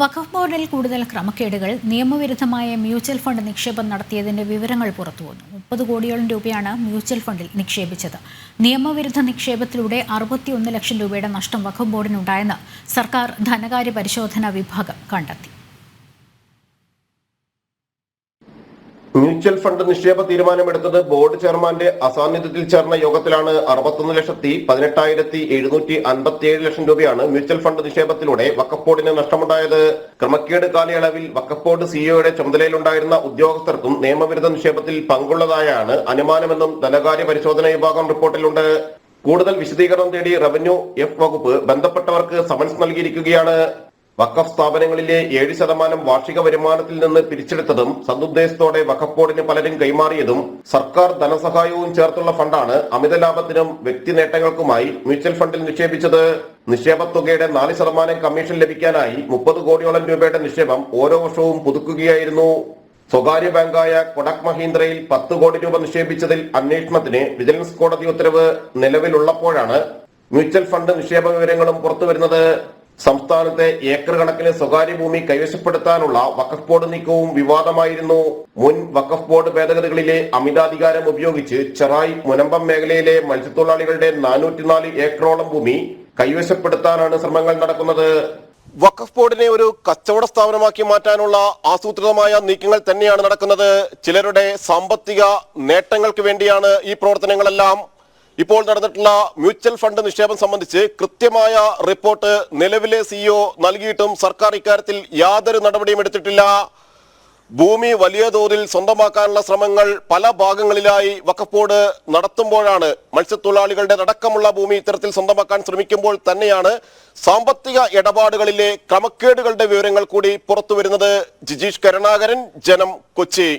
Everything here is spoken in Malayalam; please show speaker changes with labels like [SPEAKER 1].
[SPEAKER 1] വഖഫ് ബോർഡിൽ കൂടുതൽ ക്രമക്കേടുകൾ നിയമവിരുദ്ധമായ മ്യൂച്വൽ ഫണ്ട് നിക്ഷേപം നടത്തിയതിന്റെ വിവരങ്ങൾ പുറത്തുവന്നു മുപ്പത് കോടിയോളം രൂപയാണ് മ്യൂച്വൽ ഫണ്ടിൽ നിക്ഷേപിച്ചത്. നിയമവിരുദ്ധ നിക്ഷേപത്തിലൂടെ അറുപത്തിയൊന്ന് ലക്ഷം രൂപയുടെ നഷ്ടം വഖഫ് ബോർഡിനുണ്ടായെന്ന് സർക്കാർ ധനകാര്യ പരിശോധനാ വിഭാഗം കണ്ടെത്തി.
[SPEAKER 2] മ്യൂച്വൽ ഫണ്ട് നിക്ഷേപ തീരുമാനമെടുത്തത് ബോർഡ് ചെയർമാന്റെ അസാന്നിധ്യത്തിൽ ചേർന്ന യോഗത്തിലാണ് അറുപത്തൊന്ന് ലക്ഷത്തി പതിനെട്ടായിരത്തി എഴുന്നൂറ്റി അൻപത്തിയേഴ് ലക്ഷം രൂപയാണ് മ്യൂച്വൽ ഫണ്ട് നിക്ഷേപത്തിലൂടെ വക്കപ്പോർഡിന് നഷ്ടമുണ്ടായത്. ക്രമക്കേട് കാലയളവിൽ വക്കപ്പോർഡ് സിഇഒയുടെ ചുമതലയിലുണ്ടായിരുന്ന ഉദ്യോഗസ്ഥർക്കും നിയമവിരുദ്ധ നിക്ഷേപത്തിൽ പങ്കുള്ളതായാണ് അനുമാനമെന്നും ധനകാര്യ പരിശോധന വിഭാഗം റിപ്പോർട്ടിലുണ്ട്. കൂടുതൽ വിശദീകരണം തേടി റവന്യൂ എഫ് വകുപ്പ് ബന്ധപ്പെട്ടവർക്ക് സമൻസ് നൽകിയിരിക്കുകയാണ്. വഖഫ് സ്ഥാപനങ്ങളിലെ ഏഴ് ശതമാനം വാർഷിക വരുമാനത്തിൽ നിന്ന് പിരിച്ചെടുത്തതും സതുദ്ദേശത്തോടെ വഖഫ് ബോർഡിന് പലരും കൈമാറിയതും സർക്കാർ ധനസഹായവും ചേർത്തുള്ള ഫണ്ടാണ് അമിത ലാഭത്തിനും വ്യക്തി നേട്ടങ്ങൾക്കുമായി മ്യൂച്വൽ ഫണ്ടിൽ നിക്ഷേപിച്ചത്. നിക്ഷേപ തുകയുടെ നാല് ശതമാനം കമ്മീഷൻ ലഭിക്കാനായി മുപ്പത് കോടിയോളം രൂപയുടെ നിക്ഷേപം ഓരോ വർഷവും പുതുക്കുകയായിരുന്നു. സ്വകാര്യ ബാങ്കായ കൊടക് മഹീന്ദ്രയിൽ പത്ത് കോടി രൂപ നിക്ഷേപിച്ചതിൽ അന്വേഷണത്തിന് വിജിലൻസ് കോടതി ഉത്തരവ് നിലവിലുള്ളപ്പോഴാണ് മ്യൂച്വൽ ഫണ്ട് നിക്ഷേപ വിവരങ്ങളും പുറത്തുവരുന്നത്. സംസ്ഥാനത്തെ ഏക്കർ കണക്കിന് സ്വകാര്യ ഭൂമി കൈവശപ്പെടുത്താനുള്ള വഖഫ് ബോർഡ് നീക്കവും വിവാദമായിരുന്നു. മുൻ വഖഫ് ബോർഡ് ഭേദഗതികളിലെ അമിതാധികാരം ഉപയോഗിച്ച് ചെറായി മുനമ്പം മേഖലയിലെ മത്സ്യത്തൊഴിലാളികളുടെ നാനൂറ്റിനാല് ഏക്കറോളം ഭൂമി കൈവശപ്പെടുത്താനാണ് ശ്രമങ്ങൾ നടക്കുന്നത്. വഖഫ് ബോർഡിനെ ഒരു കച്ചവട സ്ഥാപനമാക്കി മാറ്റാനുള്ള ആസൂത്രിതമായ നീക്കങ്ങൾ തന്നെയാണ് നടക്കുന്നത്. ചിലരുടെ സാമ്പത്തിക നേട്ടങ്ങൾക്ക് വേണ്ടിയാണ് ഈ പ്രവർത്തനങ്ങളെല്ലാം ഇപ്പോൾ നടന്നിട്ടുള്ള മ്യൂച്വൽ ഫണ്ട് നിക്ഷേപം സംബന്ധിച്ച് കൃത്യമായ റിപ്പോർട്ട് നിലവിലെ സിഇഒ നൽകിയിട്ടും സർക്കാർ ഇക്കാര്യത്തിൽ യാതൊരു നടപടിയും എടുത്തിട്ടില്ല. ഭൂമി വലിയ തോതിൽ സ്വന്തമാക്കാനുള്ള ശ്രമങ്ങൾ പല ഭാഗങ്ങളിലായി വഖഫ് ബോർഡ് നടത്തുമ്പോഴാണ് മത്സ്യത്തൊഴിലാളികളുടെ അടക്കമുള്ള ഭൂമി ഇത്തരത്തിൽ സ്വന്തമാക്കാൻ ശ്രമിക്കുമ്പോൾ തന്നെയാണ് സാമ്പത്തിക ഇടപാടുകളിലെ ക്രമക്കേടുകളുടെ വിവരങ്ങൾ കൂടി പുറത്തു വരുന്നത് ജിജീഷ് കരുണാകരൻ ജനം കൊച്ചി.